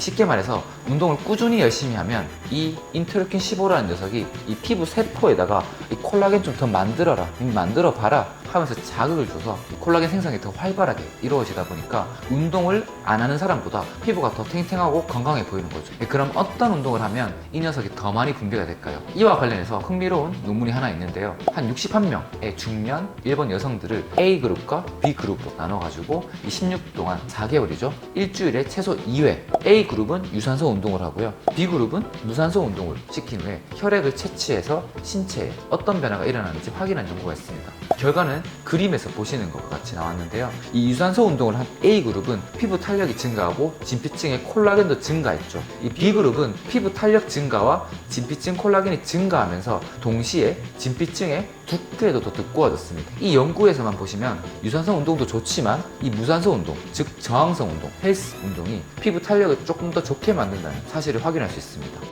쉽게 말해서 운동을 꾸준히 열심히 하면 이 인터루킨 15라는 녀석이 이 피부 세포에다가 이 콜라겐 좀 더 만들어라, 만들어 봐라 하면서 자극을 줘서 이 콜라겐 생성이 더 활발하게 이루어지다 보니까 운동을 안 하는 사람보다 피부가 더 탱탱하고 건강해 보이는 거죠. 예, 그럼 어떤 운동을 하면 이 녀석이 더 많이 분비가 될까요? 이와 관련해서 흥미로운 논문이 하나 있는데요. 한 61명의 중년 일본 여성들을 A그룹과 B그룹으로 나눠가지고 이16 동안 4개월이죠. 일주일에 최소 2회 A그룹은 유산소 운동을 하고요. B그룹은 무산소 운동을 시킨 후에 혈액을 채취해서 신체에 어떤 변화가 일어나는지 확인한 연구가 있습니다. 결과는 그림에서 보시는 것과 같이 나왔는데요. 이 유산소 운동을 한 A그룹은 피부 탄력이 증가하고 진피층의 콜라겐도 증가했죠. 이 B그룹은 피부 탄력 증가와 진피층 콜라겐이 증가하면서 동시에 진피층의 두께도 더 두꺼워졌습니다. 이 연구에서만 보시면 유산소 운동도 좋지만 이 무산소 운동, 즉 저항성 운동, 헬스 운동이 피부 탄력을 조금 더 좋게 만든다는 사실을 확인할 수 있습니다.